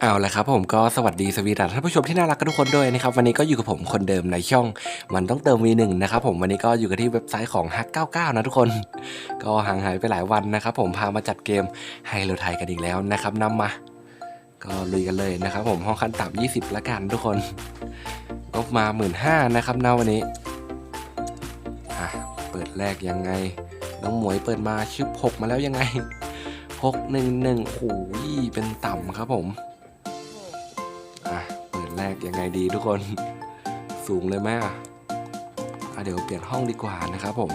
เอาละครับผมก็สวัสดีสวีดัท่านผู้ชมที่น่ารักกันทุกคนด้วยนะครับวันนี้ก็อยู่กับผมคนเดิมในช่อง มันต้องเติม V1 นะครับผมวันนี้ก็อยู่กันที่เว็บไซต์ของ Hack 99นะทุกคน ก็ห่างหายไปหลายวันนะครับผมพามาจัดเกมไฮโลไทยกันอีกแล้วนะครับนำมา ก็ลุยกันเลยนะครับผมห้องคันต่ำ20 ละกันทุกคนงบมา1 5ื่นนะครับนะวันนี้อะเปิดแรกยังไงน้องหมวยเปิดมาชึบหกมาแล้วยังไงหกหนึ่งหนึ่งโอ้ยเป็นต่ำครับผม อะเปิดแรกยังไงดีทุกคน สูงเลยไหมอะอะเดี๋ยวเปลี่ยนห้องดีกว่านะครับผม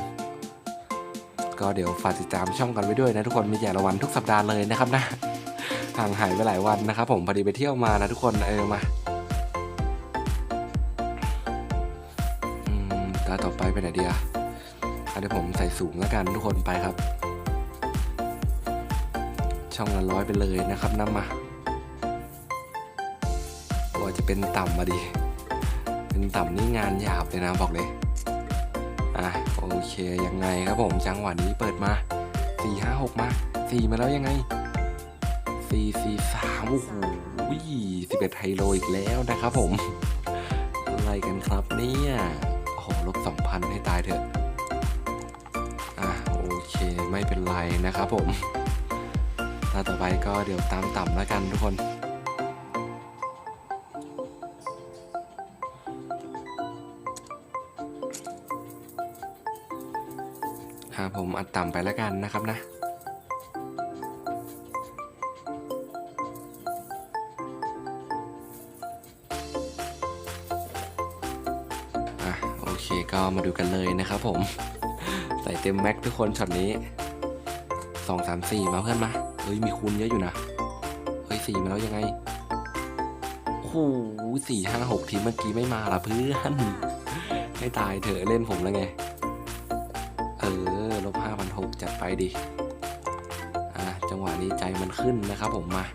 ก็เดี๋ยวฝากติดตามช่องกันไว้ด้วยนะทุกคนมีแจกรางวัลทุกสัปดาห์เลยนะครับนะห่างหายไปหลายวันนะครับผมพอดีไปเที่ยวมานะทุกคนเออมาอืมตาต่อไปไปไหนดีอะเดี๋ยวผมใส่สูงแล้วกันทุกคนไปครับ ช่องละร้อยไปเลยนะครับน้ำมา เป็นต่ำมาดิ เป็นต่ำนี่งานหยาบเลยนะบอกเลย อะโอเคยังไงครับผมจังหวะนี้เปิดมาสี่ห้าหกมาสี่มาแล้วยังไงสี่สี่สามโอ้โหสิบเอ็ดไฮโลอีกแล้วนะครับผม อะไรกันครับเนี่ยโอ้โหลบสองพันให้ตายเถอะ อะโอเคไม่เป็นไรนะครับผมตาต่อไปก็เดี๋ยวตามต่ำแล้วกันทุกคน หาผมอัดต่ำไปแล้วกันนะครับนะอะโอเคก็มาดูกันเลยนะครับผม ใส่เต็มแม็กทุกคนช็อตนี้สองสามสี่มาเพื่อนมา เฮ้ย มีคูณเยอะอยู่นะ เฮ้ยสี่มาแล้วยังไง โอ้โหสี่ห้าหกทีเมื่อกี้ไม่มาละเพื่อน ให้ตายเถอะเล่นผมแล้วไง หกจัดไปดิอะจังหวะนี้ใจมันขึ้นนะครับผมมา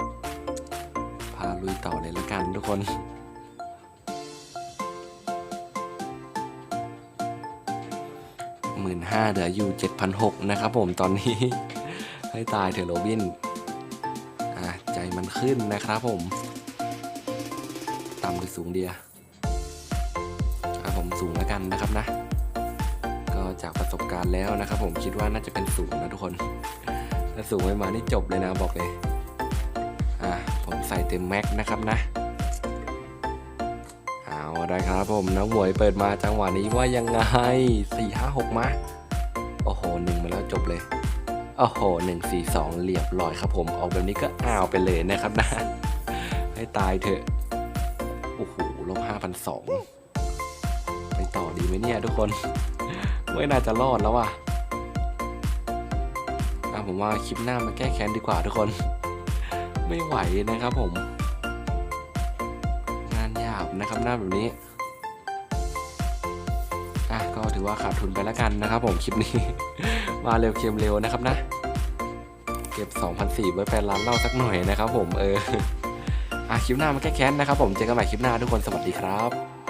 พาลุยต่อเลยละกันทุกคนหมื่นห้าเหลืออยู่เจ็ดพันหกนะครับผมตอนนี้ ให้ตายเถอะโรบินอะใจมันขึ้นนะครับผม ต่ำหรือสูงเดียอะผมสูงแล้วกันนะครับนะ จากประสบการณ์แล้วนะครับผมคิดว่าน่าจะเป็นสูงนะทุกคน ถ้าสูงไม่มานี่จบเลยนะบอกเลย อะผมใส่เต็มแม็กนะครับนะ เอาได้ครับผมน้องหมวยเปิดมาจังหวะนี้ว่ายังไงสี่ห้าหกมา โอ้โหหนึ่งมาแล้วจบเลย โอ้โหหนึ่งสี่สองเรียบร้อยครับผมออกแบบนี้ก็อ้าวไปเลยนะครับนะ ให้ตายเถอะ โอ้โหลบห้าพันสองไปต่อดีไหมเนี่ยทุกคน ไม่น่าจะรอดแล้วว่ะอะผมว่าคลิปหน้ามาแก้แค้นดีกว่าทุกคน ไม่ไหวนะครับผม งานหยาบนะครับหน้าแบบนี้อะก็ถือว่าขาดทุนไปแล้วกันนะครับผมคลิปนี้ มาเร็วเค็มเร็วนะครับนะเก็บ2,004ไว้แปดล้านเล่าสักหน่อยนะครับผมเอออะคลิปหน้ามาแก้แค้นนะครับผมเจอกันใหม่คลิปหน้าทุกคนสวัสดีครับ